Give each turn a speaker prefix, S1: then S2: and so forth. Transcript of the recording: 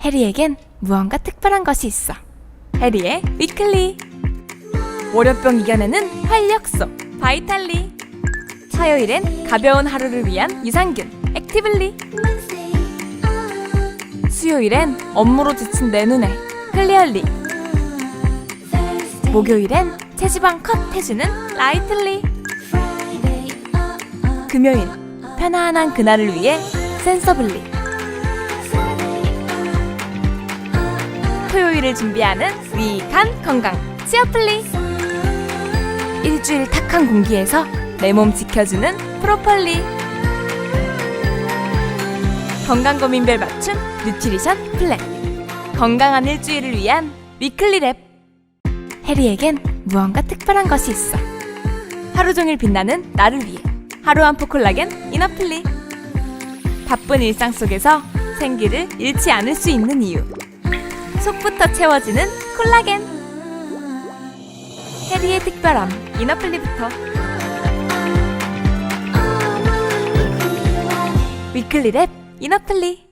S1: 해리에겐 무언가 특별한 것이 있어. 해리의 위클리. 월요병 이겨내는 활력소 바이탈리. 화요일엔 가벼운 하루를 위한 유산균 액티블리. 수요일엔 업무로 지친 내 눈에 클리얼리. 목요일엔 체지방 컷 해주는 라이틀리. 금요일 편안한 그날을 위해 센서블리. 토요일을 준비하는 유익한 건강 치어플리. 일주일 탁한 공기에서 내 몸 지켜주는 프로펄리. 건강 고민별 맞춤 뉴트리션 플랜. 건강한 일주일을 위한 위클리 랩. 해리에겐 무언가 특별한 것이 있어. 하루 종일 빛나는 나를 위해 하루 한 포 콜라겐 이너플리. 바쁜 일상 속에서 생기를 잃지 않을 수 있는 이유. 속부터 채워지는 콜라겐. 해리의 특별함 이너플리부터. 위클리 랩 이너플리.